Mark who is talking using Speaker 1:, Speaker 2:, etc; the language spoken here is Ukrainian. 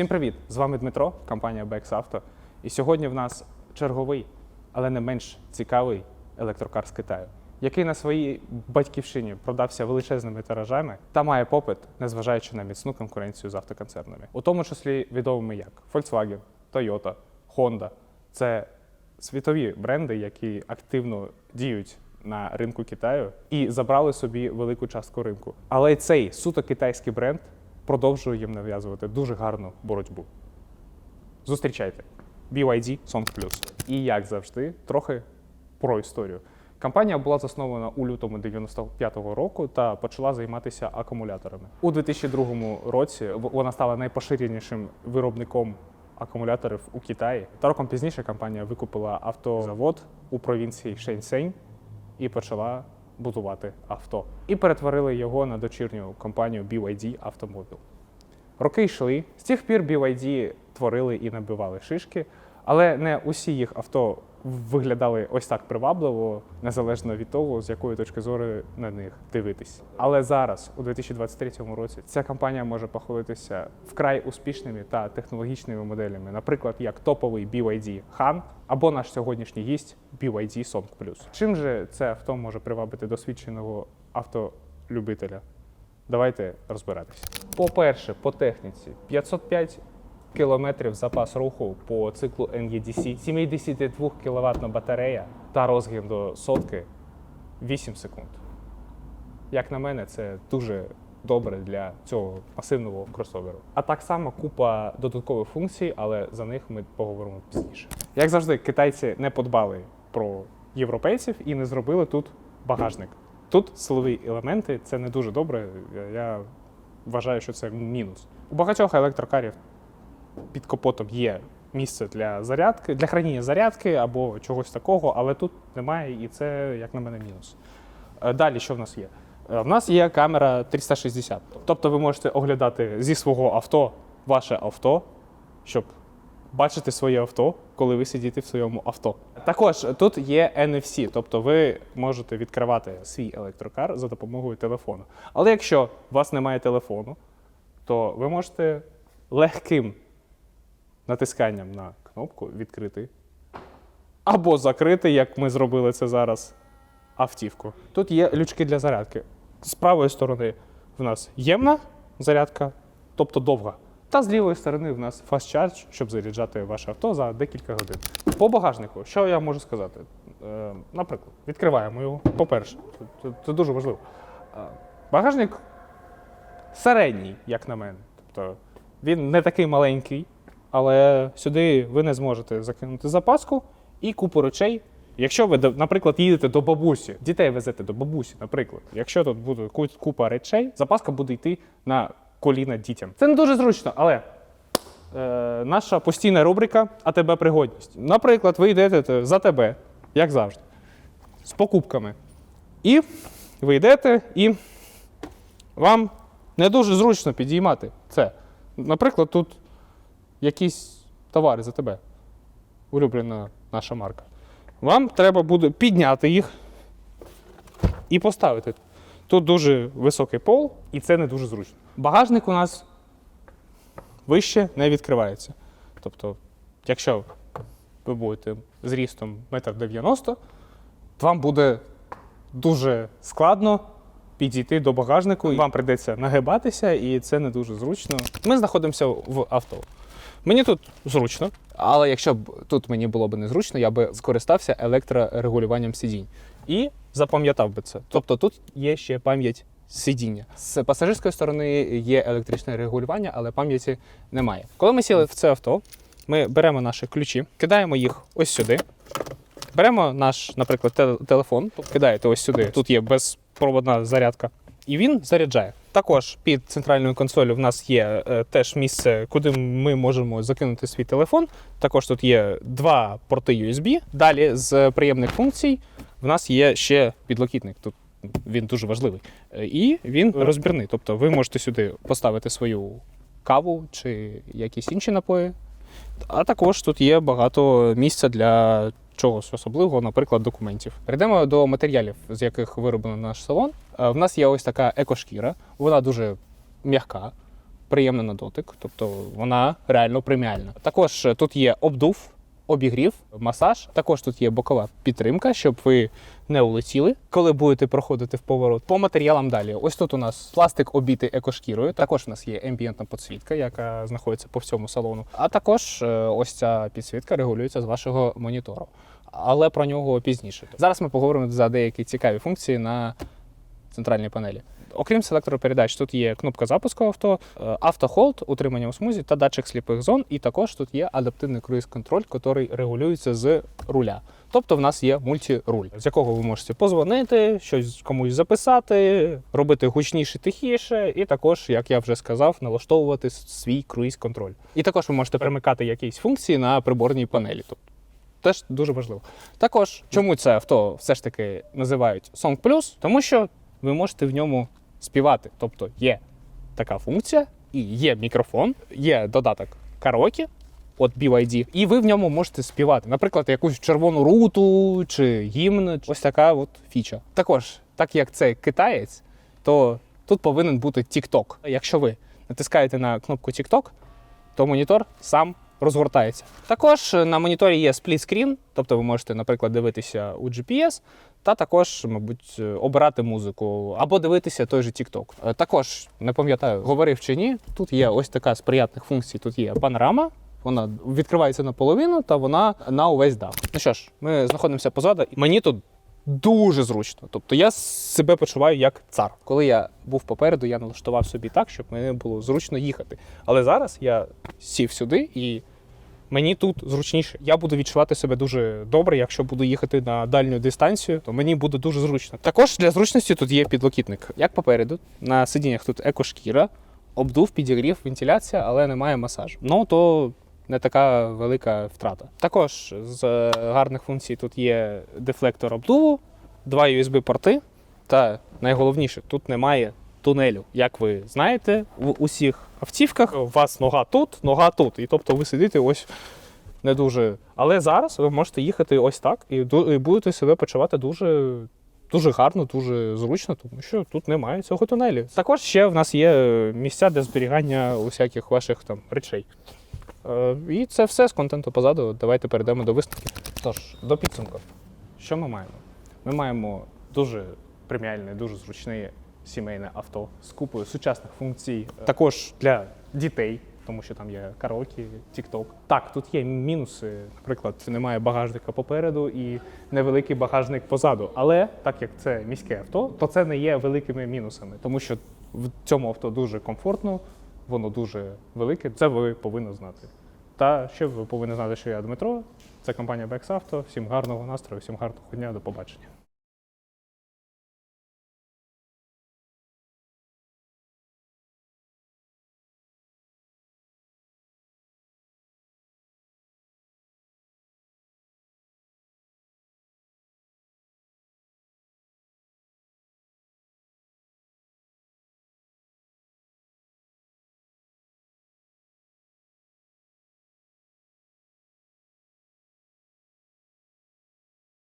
Speaker 1: Всім привіт! З вами Дмитро, компанія BX. І сьогодні в нас черговий, але не менш цікавий електрокар з Китаю, який на своїй батьківщині продався величезними тиражами та має попит, незважаючи на міцну конкуренцію з автоконцернами, у тому числі відомими як Volkswagen, Toyota, Honda. Це світові бренди, які активно діють на ринку Китаю і забрали собі велику частку ринку. Але цей суто китайський бренд продовжує їм нав'язувати дуже гарну боротьбу. Зустрічайте BYD Song Plus. І як завжди, трохи про історію. Компанія була заснована у лютому 95-го року та почала займатися акумуляторами. У 2002 році вона стала найпоширенішим виробником акумуляторів у Китаї. Та роком пізніше компанія викупила автозавод у провінції Шеньсень і почала будувати авто. І перетворили його на дочірню компанію BYD Автомобіл. Роки йшли. З тих пір BYD творили і набивали шишки, але не усі їх авто виглядали ось так привабливо, незалежно від того, з якої точки зору на них дивитись. Але зараз, у 2023 році, ця компанія може похвалитися вкрай успішними та технологічними моделями, наприклад, як топовий BYD Han або наш сьогоднішній гість BYD Song Plus. Чим же це авто може привабити досвідченого автолюбителя? Давайте розбиратися. По-перше, по техніці 505 кілометрів запас руху по циклу NEDC, 72 кВт батарея та розгін до сотки 8 секунд. Як на мене, це дуже добре для цього масивного кросоверу. А так само купа додаткових функцій, але за них ми поговоримо пізніше. Як завжди, китайці не подбали про європейців і не зробили тут багажник. Тут силові елементи це не дуже добре. Я вважаю, що це мінус. У багатьох електрокарів під капотом є місце для зарядки, для хранення зарядки або чогось такого, але тут немає, і це, як на мене, мінус. Е, Далі, що в нас є? Е, В нас є камера 360. Тобто ви можете оглядати зі свого авто ваше авто, щоб бачити своє авто, коли ви сидите в своєму авто. Також тут є NFC, тобто ви можете відкривати свій електрокар за допомогою телефону. Але якщо у вас немає телефону, то ви можете легким натисканням на кнопку відкрити або закрити, як ми зробили це зараз, автівку. Тут є лючки для зарядки. З правої сторони в нас ємна зарядка, тобто довга. Та з лівої сторони в нас fast charge, щоб заряджати ваше авто за декілька годин. По багажнику, що я можу сказати? Е, наприклад, відкриваємо його. По-перше, це, дуже важливо. Е, багажник середній, як на мене. Тобто він не такий маленький, але сюди ви не зможете закинути запаску і купу речей. Якщо ви, наприклад, їдете до бабусі, дітей везете до бабусі, наприклад, якщо тут буде купа речей, запаска буде йти на коліна дітям. Це не дуже зручно, але е, наша постійна рубрика АТБ пригодність. Наприклад, ви йдете за тебе, як завжди, з покупками. І ви йдете і вам не дуже зручно підіймати це. Наприклад, тут якісь товари за тебе. Улюблена наша марка. Вам треба буде підняти їх і поставити. Тут дуже високий пол, і це не дуже зручно. Багажник у нас вище не відкривається. Тобто, якщо ви будете зрістом 1,90 м, вам буде дуже складно підійти до багажнику, вам прийдеться нагибатися, і це не дуже зручно. Ми знаходимося в авто. Мені тут зручно,
Speaker 2: Але якщо б тут мені було б незручно, я би скористався електрорегулюванням сидінь.
Speaker 1: і запам'ятав би це. Тобто тут є ще пам'ять сидіння.
Speaker 2: З пасажирської сторони є електричне регулювання, але пам'яті немає.
Speaker 1: Коли ми сіли в це авто, ми беремо наші ключі, кидаємо їх ось сюди. Беремо наш, наприклад, те- телефон, кидаєте ось сюди. Тут є безпроводна зарядка, і він заряджає. Також під центральною консолью в нас є е, теж місце, куди ми можемо закинути свій телефон. Також тут є два порти USB. Далі з приємних функцій в нас є ще підлокітник. Тут він дуже важливий. Е, І він розбірний. Тобто ви можете сюди поставити свою каву чи якісь інші напої. А також тут є багато місця для чогось особливого, наприклад, документів.
Speaker 2: Перейдемо до матеріалів, з яких вироблено наш салон. Е, В нас є ось така екошкіра, вона дуже м'яка. приємна на дотик, тобто вона реально преміальна. Також тут є обдув, обігрів, масаж. Також тут є бокова підтримка, щоб ви не улетіли, коли будете проходити в поворот. По матеріалам далі. Ось тут у нас пластик обітий екошкірою. Також у нас є ембієнтна підсвітка, яка знаходиться по всьому салону. А також е, ось ця підсвітка регулюється з вашого монітору. Але про нього пізніше. Зараз ми поговоримо за деякі цікаві функції на центральній панелі. Окрім селектропередач, тут є кнопка запуску авто, е, автохолд, утримання у смузі та датчик сліпих зон. І також тут є адаптивний круїз-контроль, який регулюється з руля. Тобто в нас є мультируль, з якого ви можете позвонити, щось комусь записати, робити гучніше, тихіше, і також, як я вже сказав, налаштовувати свій круїз-контроль. І також ви можете перемикати якісь функції на приборній панелі. Тобто теж дуже важливо. Також чому це авто все ж таки називають Song Plus? Тому що ви можете в ньому співати. Тобто є така функція, і є мікрофон, є додаток караоке от BYD, і ви в ньому можете співати. Наприклад, якусь червону руту чи гімн. Ось така от фіча. Також, так як це китаєць, то тут повинен бути TikTok. Якщо ви натискаєте на кнопку TikTok, то монітор сам розгортається. Також на моніторі є спліт-скрін, тобто ви можете, наприклад, дивитися у GPS, та також, мабуть, е, обирати музику або дивитися той же TikTok. Е, Також не пам'ятаю, говорив чи ні. Тут є ось така з приятних функцій. Тут є панорама. Вона відкривається наполовину, та вона на увесь дах. Ну що ж, ми знаходимося позаду. і Мені тут дуже зручно. Тобто я себе почуваю як цар. Коли я був попереду, я налаштував собі так, щоб мені було зручно їхати. Але зараз я сів сюди і мені тут зручніше. Я буду відчувати себе дуже добре, якщо буду їхати на дальню дистанцію, то мені буде дуже зручно. Також для зручності тут є підлокітник. Як попереду, на сидіннях тут екошкіра, обдув, підігрів, вентиляція, але немає масажу. Ну то не така велика втрата. Також з е, гарних функцій тут є дефлектор обдуву, два USB-порти, та найголовніше, тут немає тунелю. Як ви знаєте, в усіх автівках у вас нога тут, нога тут. І тобто ви сидите ось не дуже. Але зараз ви можете їхати ось так і будете себе почувати дуже. Дуже гарно, дуже зручно, тому що тут немає цього тунелю. Також ще в нас є місця для зберігання усяких ваших там речей. Е, і це все з контенту позаду. Давайте перейдемо до висновків. Тож, до підсумку. Що ми маємо? Ми маємо дуже преміальне, дуже зручне сімейне авто з купою сучасних функцій, е, також для дітей, тому що там є караоке, тік-ток. Так, тут є мінуси. Наприклад, немає багажника попереду і невеликий багажник позаду. Але так як це міське авто, то це не є великими мінусами, тому що в цьому авто дуже комфортно, воно дуже велике. Це ви повинні знати. Та ще ви повинні знати, що я Дмитро. Це компанія Бексавто. Всім гарного настрою, всім гарного дня, до побачення.